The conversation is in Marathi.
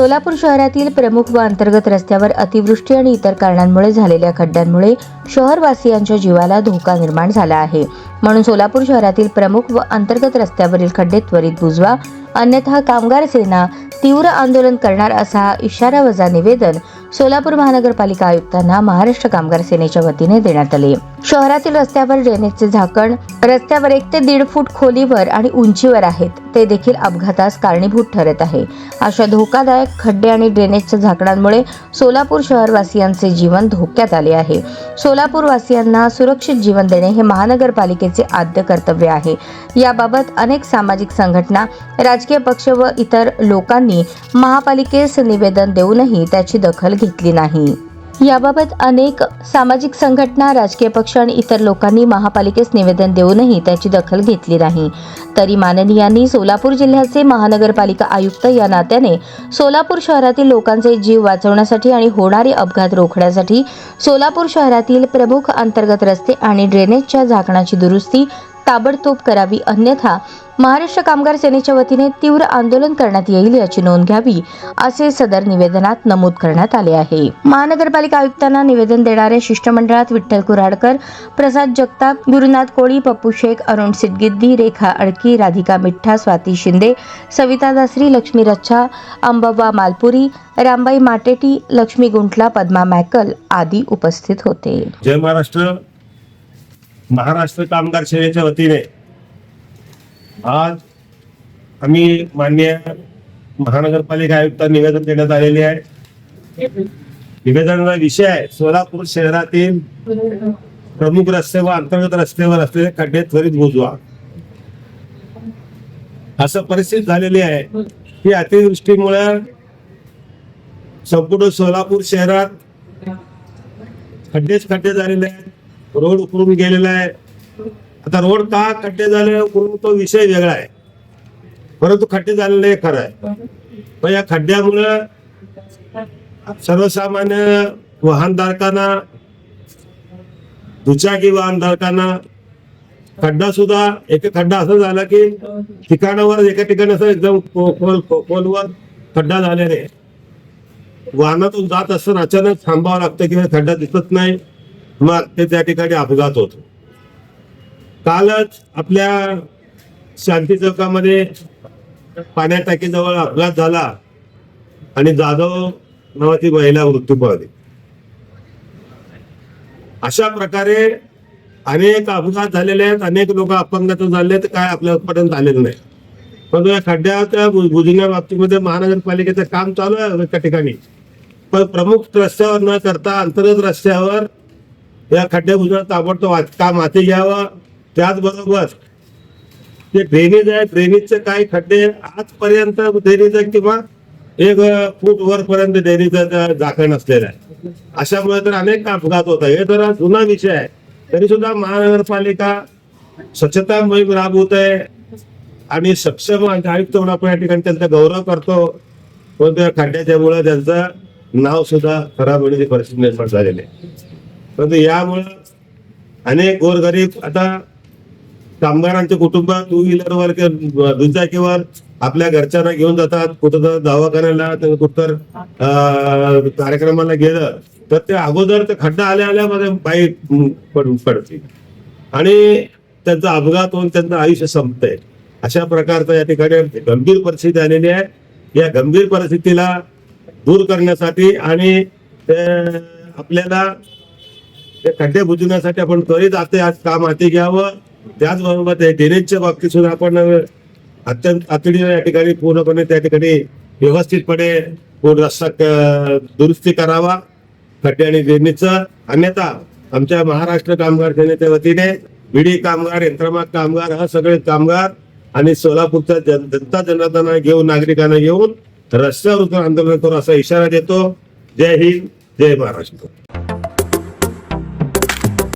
सोलापूर शहरातील प्रमुख व अंतर्गत रस्त्यावर अतिवृष्टी आणि इतर कारणांमुळे झालेल्या खड्ड्यांमुळे शहरवासियांच्या जीवाला धोका निर्माण झाला आहे. म्हणून सोलापूर शहरातील प्रमुख व अंतर्गत रस्त्यावरील खड्डे त्वरित बुजवा अन्यथा कामगार सेना तीव्र आंदोलन करणार असा इशारा वजा निवेदन सोलापूर महानगरपालिका आयुक्तांना महाराष्ट्र कामगार सेनेच्या वतीने देण्यात आले. शहरातील रस्त्यावर ड्रेनेजचे झाकण रस्त्यावर एक ते दीड फूट खोलीवर आणि उंचीवर आहेत. ते देखील अपघातास कारणीभूत ठरत आहे. अशा धोकादायक खड्डे आणि ड्रेनेजच्या झाकणांमुळे सोलापूर शहरवासियांचे जीवन धोक्यात आले आहे. सोलापूरवासियांना सुरक्षित जीवन देणे हे महानगरपालिकेचे आद्य कर्तव्य आहे. याबाबत अनेक सामाजिक संघटना राजकीय पक्ष व इतर लोकांनी महापालिकेस निवेदन देऊनही त्याची दखल घेतली नाही. याबाबत अनेक सामाजिक संघटना राजकीय पक्ष आणि इतर लोकांनी महापालिकेस निवेदन देऊनही त्याची दखल घेतली नाही. तरी माननीयांनी सोलापूर जिल्ह्याचे महानगरपालिका आयुक्त या नात्याने सोलापूर शहरातील लोकांचे जीव वाचवण्यासाठी आणि होणारे अपघात रोखण्यासाठी सोलापूर शहरातील प्रमुख अंतर्गत रस्ते आणि ड्रेनेजच्या झाकणाची दुरुस्ती ताबडतोब करावी अन्यथा महाराष्ट्र कामगार सेनेच्या वतीने तीव्र आंदोलन करण्यात येईल याची नोंद घ्यावी असे सदर निवेदनात नमूद करण्यात आले आहे. महानगरपालिका आयुक्तांना निवेदन देणाऱ्या शिष्टमंडळात विठ्ठल कुराडकर प्रसाद जगताप गुरुनाथ कोळी पप्पू शेख अरुण सिद्गिद्दी रेखा अडकी राधिका मिठ्ठा स्वाती शिंदे सविता दासरी लक्ष्मी रच्छा अंबाबा मालपुरी रामबाई माटेटी लक्ष्मी गुंठला पद्मा मॅकल आदी उपस्थित होते. जय महाराष्ट्र. महाराष्ट्र कामगार सेनेच्या वतीने आज आम्ही मान्य महानगरपालिका आयुक्त निवेदन देण्यात आलेले आहे. निवेदनाचा विषय आहे सोलापूर शहरातील प्रमुख रस्ते व अंतर्गत रस्त्यावर असलेले खड्डे त्वरित बुजवा. असं परिस्थिती झालेली आहे. की अतिवृष्टीमुळे संपूर्ण सोलापूर शहरात खड्डेच खड्डे झालेले आहेत. रोड उकरून गेलेला आहे. आता रोड का खड्डे झाले उकरून तो विषय वेगळा आहे. परंतु खड्डे झालेले हे खरं आहे. पण या खड्ड्यामुळं सर्वसामान्य वाहनधारकांना दुचाकी वाहनधारकांना खड्डा सुद्धा एक खड्डा असं झाला की ठिकाणावर एका ठिकाणी असं एकदम खोल खोलवर खड्डा झालेले. आहे. वाहनातून जात असताना अचानक थांबावं लागतं किंवा खड्डा दिसत नाही. मग ते त्या ठिकाणी अपघात होतो. कालच आपल्या शांती चौकामध्ये पाण्या टाकीजवळ अपघात झाला आणि जाधव नावाची महिला मृत्यू पावली अशा प्रकारे अनेक अपघात झालेले आहेत अनेक लोक अपंगात झाले तर काय आपल्यापर्यंत आलेलं नाही. पण या खड्ड्याच्या बुजण्या बाबतीमध्ये महानगरपालिकेचं काम चालू आहे एका ठिकाणी. पण प्रमुख रस्त्यावर न करता अंतर्गत रस्त्यावर या खड्डे ताबडतो ताबडतोब काम हाती घ्यावं? त्याचबरोबर जे ड्रेनेज आहे ड्रेनेजचे काही खड्डे आजपर्यंत ड्रेनेज किंवा एक फूट वरपर्यंत ड्रेनेजचं झाकण असलेलं आहे. अशामुळे तर अनेक अपघात होत आहे हे तर जुना विषय आहे. तरी सुद्धा महानगरपालिका स्वच्छता मोहीम राबवत आहे आणि सक्षम आयुक्त म्हणून आपण या ठिकाणी त्यांचा गौरव करतो. पण त्या खड्ड्याच्यामुळे त्यांचं नाव सुद्धा खराब होण्याची परिस्थिती निर्माण झालेली आहे. परंतु यामुळं अनेक गोरगरीब आता कामगारांचे कुटुंब टू व्हीलरवर किंवा दुचाकीवर आपल्या घरच्यांना घेऊन जातात. कुठं तर दवाखान्याला कुठं तर अं, कार्यक्रमाला गेलं तर ते अगोदर ते खड्डा आल्या आल्यामध्ये बाई पडून पडते. आणि त्यांचा अपघात होऊन त्यांचं आयुष्य संपतंय. अशा प्रकारचं या ठिकाणी गंभीर परिस्थिती आलेली आहे. या गंभीर परिस्थितीला दूर करण्यासाठी आणि आपल्याला ते खड्डे बुजवण्यासाठी आपण त्वरित आता आज काम हाती घ्यावं? त्याचबरोबर ते ड्रेनेजच्या बाबतीत सुद्धा आपण अत्यंत तातडीनं या ठिकाणी पूर्णपणे त्या ठिकाणी व्यवस्थितपणे पूर्ण रस्ता दुरुस्ती करावा. खड्डे आणि ड्रेनेजचं अन्यथा आमच्या महाराष्ट्र कामगार सेनेच्या वतीने विडी कामगार यंत्रमाग कामगार हा सगळे कामगार आणि सोलापूरच्या जनता जनार्दनाला घेऊन नागरिकांना घेऊन रस्त्यावर उतर आंदोलन करू असा इशारा देतो. जय हिंद जय महाराष्ट्र.